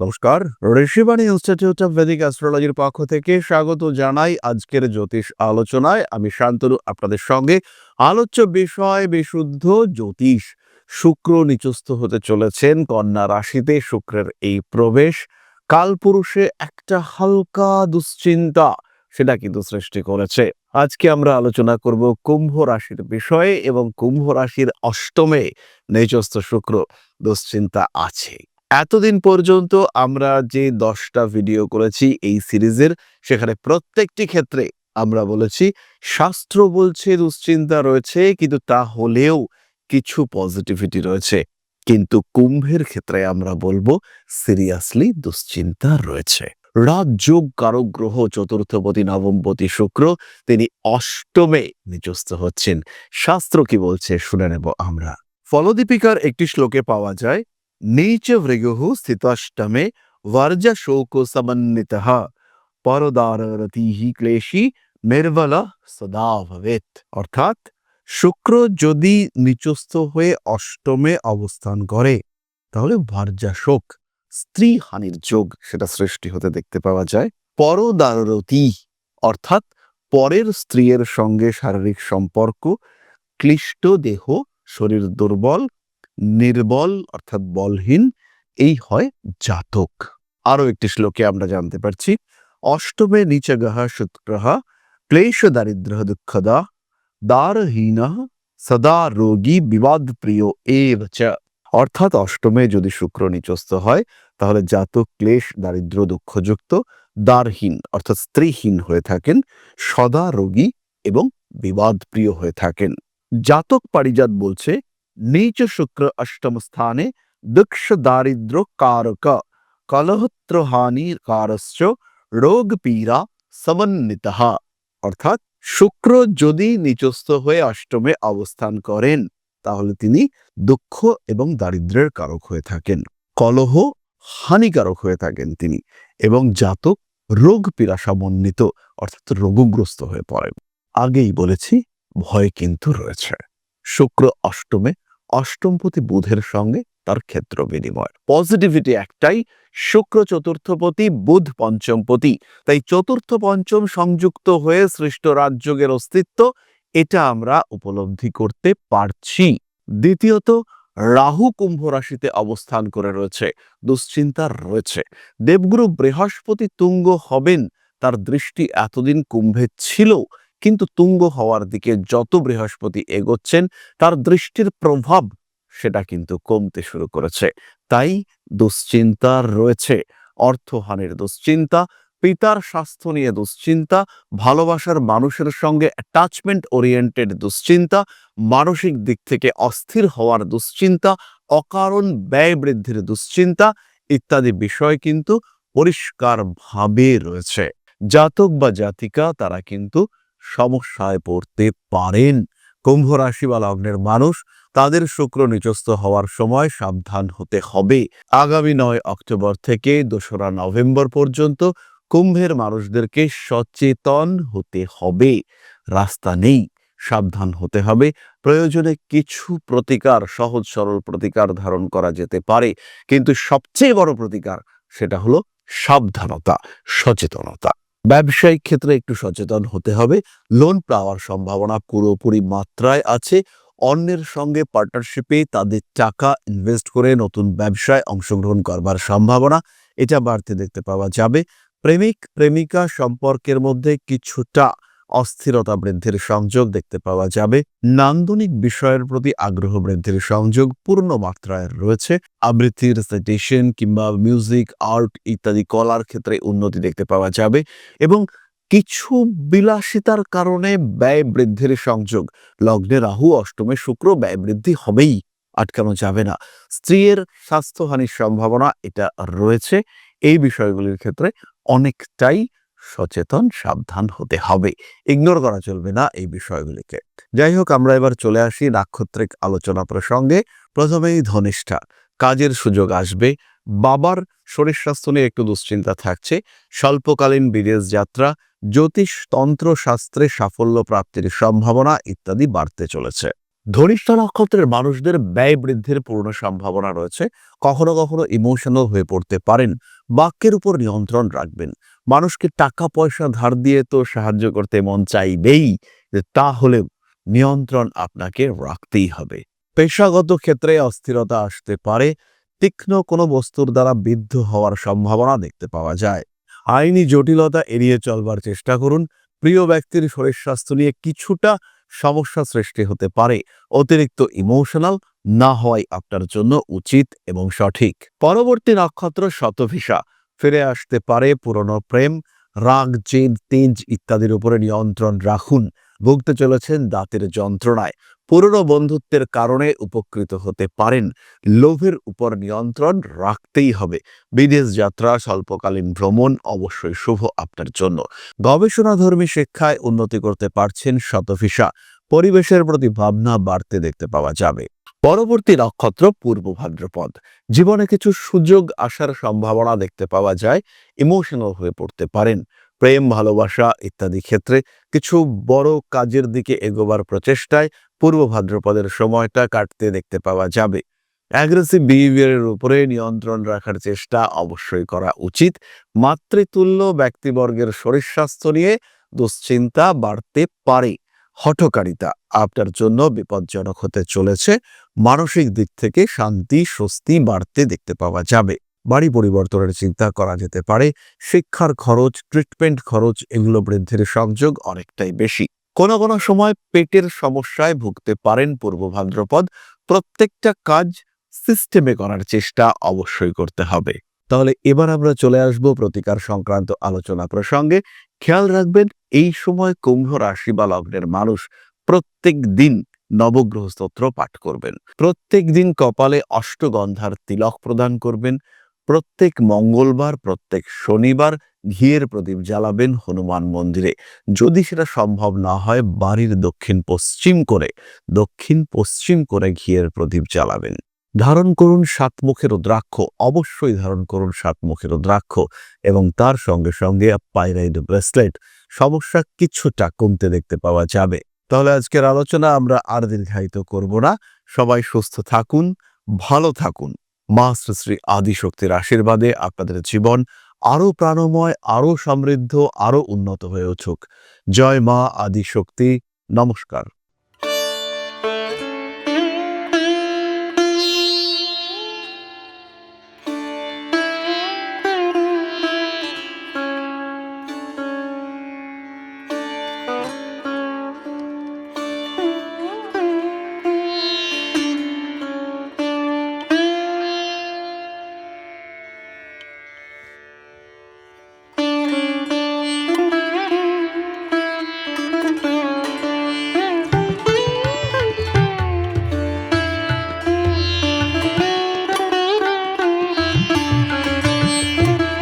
নমস্কার, Rishibani institute of Vedic অ্যাস্ট্রোলজির পক্ষ থেকে স্বাগত জানাই আজকের জ্যোতিষ আলোচনায়। আমি শান্তনু, আপনাদের সঙ্গে আলোচ্য বিষয়, বিশুদ্ধ জ্যোতিষ। শুক্র নিচস্থ হতে চলেছেন, কন্যা রাশিতে শুক্রের এই প্রবেশ। কালপুরুষে একটা হালকা দুশ্চিন্তা, সেটা কিন্তু সৃষ্টি করেছে। আজকে আমরা আলোচনা করব কুম্ভ রাশির বিষয়ে এবং কুম্ভ রাশির অষ্টমে নেচস্থ শুক্র দুশ্চিন্তা আছে। এতদিন পর্যন্ত আমরা যে দশটা ভিডিও করেছি এই সিরিজের, সেখানে প্রত্যেকটি ক্ষেত্রে আমরা বলেছি, শাস্ত্র বলছে দুশ্চিন্তা রয়েছে, কিন্তু তা হলেও কিছু পজিটিভিটি রয়েছে। কিন্তু কুম্ভের ক্ষেত্রে আমরা বলব সিরিয়াসলি দুশ্চিন্তা রয়েছে। রাজযোগ কারক গ্রহ চতুর্থপতি, নবমপতি, শুক্র, তিনি অষ্টমে নিচস্থ হচ্ছেন। শাস্ত্র কি বলছে, শুনে নেব আমরা। ফলদীপিকার একটি শ্লোকে পাওয়া যায় నీచ স্থিতষ্টমে స్థితష్టమే వర్జ সমন্বিত సమన్విత ক্লেশী নির্বল সদা ভবেত অর্থাৎ শুক্র যদি নিচস্থ হয়ে অষ্টমে অবস্থান করে তাহলে ভার্যা শোক স্ত্রী হানির যোগ সেটা সৃষ্টি হতে দেখতে পাওয়া যায় পরদারতি অর্থাৎ পরের স্ত্রীর সঙ্গে শারীরিক সম্পর্ক ক্লিষ্ট দেহ শরীর দুর্বল নির্বল অর্থাৎ বলহীন, এই হয় জাতক। আরও একটি শ্লোকে আমরা জানতে পারছি, অষ্টমে নিচে গহা শুক্রহ ক্লেশ দারিদ্র দুঃখদা দারহীন সদা রোগী বিবাদ প্রিয় চ। অর্থাৎ অষ্টমে যদি শুক্র নিচস্থ হয়, তাহলে জাতক, ক্লেশ দারিদ্র দুঃখযুক্ত, দ্বারহীন অর্থাৎ স্ত্রীহীন হয়ে থাকেন, সদা রোগী এবং বিবাদ প্রিয় হয়ে থাকেন। জাতক পারিজাত বলছে নীচ শুক্র অষ্টম স্থানে దుక్ష দারিদ্র కారక কলহত্রহানি কারশ্চ রোগ পীড়া সমন্বিত অর্থাৎ শুক্র যদি নিচস্থ হয়ে অষ্টমে অবস্থান করেন, তাহলে তিনি দুঃখ এবং দারিদ্রের কারক হয়ে থাকেন, কলহ হানিকারক হয়ে থাকেন তিনি এবং জাতক রোগ পীড়া সমন্বিত, অর্থাৎ রোগগ্রস্ত হয়ে পড়েন। আগেই বলেছি, ভয় কিন্তু রয়েছে। শুক্র অষ্টমে অষ্টমপতি বুধের সঙ্গে তার ক্ষেত্র বিনিময়। পজিটিভিটি একটাই, শুক্র চতুর্থপতি, বুধ পঞ্চমপতি। তাই চতুর্থ পঞ্চম সংযুক্ত হয়ে সৃষ্ট রাজযোগের অস্তিত্ব, এটা আমরা উপলব্ধি করতে পারছি। দ্বিতীয়ত, রাহু কুম্ভ রাশিতে অবস্থান করে রয়েছে, দুশ্চিন্তা রয়েছে। দেবগুরু বৃহস্পতি তুঙ্গ হবেন, তার দৃষ্টি এতদিন কুম্ভে ছিল কিন্তু তুঙ্গ হওয়ার দিকে যত বৃহস্পতি এগোচ্ছেন, তার দৃষ্টির প্রভাব সেটা কিন্তু কমতে শুরু করেছে। তাই দুশ্চিন্তা রয়েছে। অর্থহানির দুশ্চিন্তা, পিতার স্বাস্থ্য নিয়ে দুশ্চিন্তা, ভালোবাসার মানুষের সঙ্গে অ্যাটাচমেন্ট ওরিয়েন্টেড দুশ্চিন্তা, মানসিক দিক থেকে অস্থির হওয়ার দুশ্চিন্তা, অকারণ ব্যয় বৃদ্ধির দুশ্চিন্তা ইত্যাদি বিষয় কিন্তু পরিষ্কারভাবে রয়েছে। জাতক বা জাতিকা তারা কিন্তু সমস্যায় পড়তে পারেন। কুম্ভ রাশি বা লগ্নের মানুষ তাদের শুক্র নিচস্থ হওয়ার সময় সাবধান হতে হবে। আগামী নয় অক্টোবর থেকে দোসরা নভেম্বর পর্যন্ত কুম্ভের মানুষদেরকে সচেতন হতে হবে। রাস্তা নেই, সাবধান হতে হবে। প্রয়োজনে কিছু প্রতিকার, সহজ সরল প্রতিকার ধারণ করা যেতে পারে। কিন্তু সবচেয়ে বড় প্রতিকার সেটা হলো সাবধানতা, সচেতনতা। ব্যবসায়িক ক্ষেত্রে একটু সচেতন হতে হবে। লোন পাওয়ার সম্ভাবনা পুরোপুরি মাত্রায় আছে। অন্যের সঙ্গে পার্টনারশিপে তাদের টাকা ইনভেস্ট করে নতুন ব্যবসায় অংশগ্রহণ করবার সম্ভাবনা, এটা বাড়তে দেখতে পাওয়া যাবে। প্রেমিক, প্রেমিকা সম্পর্কের মধ্যে কিছুটা অস্থিরতা বৃদ্ধির সংযোগ দেখতে পাওয়া যাবে। নান্দনিক বিষয়ের প্রতি আগ্রহ বৃদ্ধির সংযোগ পূর্ণ মাত্রায় রয়েছে। আবৃত্তির সাইটেশন কিংবা মিউজিক আর্ট ইত্যাদি কলার ক্ষেত্রে উন্নতি দেখতে পাওয়া যাবে এবং কিছু বিলাসিতার কারণে ব্যয় বৃদ্ধির সংযোগ। লগ্নে রাহু, অষ্টমে শুক্র ব্যয় বৃদ্ধি হবেই, আটকানো যাবে না। স্ত্রীর স্বাস্থ্যহানির সম্ভাবনা এটা রয়েছে। এই বিষয়গুলির ক্ষেত্রে অনেকটাই সচেতন, সাবধান হতে হবে। ইগনোর করা চলবে না এই বিষয়গুলিকে। যাই হোক আমরা এবার চলে আসি নাক্ষত্রিক আলোচনা প্রসঙ্গে। প্রথমেই ধনিষ্ঠা। কাজের সুযোগ আসবে। বাবার শরীর স্বাস্থ্য নিয়ে একটু দুশ্চিন্তা থাকছে। স্বল্পকালীন বিদেশ যাত্রা, জ্যোতিষ তন্ত্র শাস্ত্রে সাফল্য প্রাপ্তির সম্ভাবনা ইত্যাদি বাড়তে চলেছে। ধনিষ্ঠ নক্ষত্রের মানুষদের ব্যয় বৃদ্ধির পূর্ণ সম্ভাবনা রয়েছে। কখনো কখনো ইমোশনাল হয়ে পড়তে পারেন। বাক্যের উপর নিয়ন্ত্রণ রাখবেন। মানুষকে টাকা, পয়সা, ধার দিয়ে তো সাহায্য করতে মন চাইবেই তাহলে নিয়ন্ত্রণ আপনাকে রাখতেই হবে। পেশাগত ক্ষেত্রে অস্থিরতা আসতে পারে, তীক্ষ্ণ কোনো বস্তুর দ্বারা বিদ্ধ হওয়ার সম্ভাবনা দেখতে পাওয়া যায়। আইনি জটিলতা এড়িয়ে চলবার চেষ্টা করুন। প্রিয় ব্যক্তির শরীর স্বাস্থ্য নিয়ে কিছুটা সমস্যা সৃষ্টি হতে পারে। অতিরিক্ত ইমোশনাল না হওয়াই আপনার জন্য উচিত এবং সঠিক। পরবর্তী নক্ষত্র শতভিসা। ফিরে আসতে পারে, পুরনো প্রেম, রাগ, জেদ, তেজ ইত্যাদির উপরে নিয়ন্ত্রণ রাখুন। ভুগতে চলেছেন দাঁতের যন্ত্রণায়। পুরনো বন্ধুত্বের কারণে উপকৃত হতে পারেন। লোভের উপর নিয়ন্ত্রণ রাখতেই হবে। বিদেশ যাত্রা, স্বল্পকালীন ভ্রমণ অবশ্যই শুভ আপনার জন্য। গবেষণাধর্মী শিক্ষায় উন্নতি করতে পারছেন শতভিসা। পরিবেশের প্রতি ভাবনা বাড়তে দেখতে পাওয়া যাবে। পরবর্তী নক্ষত্র পূর্ব ভাদ্রপদ। জীবনে কিছু সুযোগ আসার সম্ভাবনা দেখতে পাওয়া যায় ইমোশনাল হয়ে পড়তে পারেন। প্রেম, ভালোবাসা ইত্যাদি ক্ষেত্রে কিছু বড় কাজের দিকে এগোবার প্রচেষ্টায় পূর্ব ভাদ্রপদের সময়টা কাটতে দেখতে পাওয়া যাবে। অ্যাগ্রেসিভ বিহেভিয়ারের উপরে নিয়ন্ত্রণ রাখার চেষ্টা অবশ্যই করা উচিত। মাতৃতুল্য ব্যক্তিবর্গের শরীর স্বাস্থ্য নিয়ে দুশ্চিন্তা বাড়তে পারে। হঠকারিতা আপনার জন্য বিপজ্জনক হতে চলেছে। মানসিক দিক থেকে শান্তি, স্বস্তি বাড়তে দেখতে পাওয়া যাবে। বাড়ি পরিবর্তনের চিন্তা করা যেতে পারে। শিক্ষার খরচ ট্রিটমেন্ট খরচ এগুলো বৃদ্ধির সংযোগ অনেকটাই বেশি। কোনো কোনো সময় পেটের সমস্যায় ভুগতে পারেন পূর্ব ভাদ্রপদ। প্রত্যেকটা কাজ সিস্টেমে করার চেষ্টা অবশ্যই করতে হবে। তাহলে এবার আমরা চলে আসব প্রতিকার সংক্রান্ত আলোচনা প্রসঙ্গে। খেয়াল রাখবেন, এই সময় কুম্ভ রাশি বা লগ্নের মানুষ প্রত্যেক দিন নবগ্রহ স্তোত্র পাঠ করবেন। প্রত্যেক দিন কপালে অষ্টগন্ধার তিলক প্রদান করবেন। প্রত্যেক মঙ্গলবার, প্রত্যেক শনিবার ঘিয়ের প্রদীপ জ্বালাবেন হনুমান মন্দিরে। যদি সেটা সম্ভব না হয়, বাড়ির দক্ষিণ পশ্চিম করে, দক্ষিণ পশ্চিম করে ঘিয়ের প্রদীপ জ্বালাবেন। ধারণ করুন সাতমুখের রুদ্রাক্ষ, অবশ্যই ধারণ করুন সাতমুখের রুদ্রাক্ষ এবং তার সঙ্গে সঙ্গে পাইরাইড ব্রেসলেট। সমস্যা কিছুটা কমতে দেখতে পাওয়া যাবে। তাহলে আজকের আলোচনা আমরা আর দীর্ঘায়িত করব না। সবাই সুস্থ থাকুন, ভালো থাকুন। মা শ্রী আদিশক্তির আশীর্বাদে আপনাদের জীবন আরও প্রাণময়, আরও সমৃদ্ধ, আরও উন্নত হয়ে উঠুক। জয় মা আদিশক্তি। নমস্কার।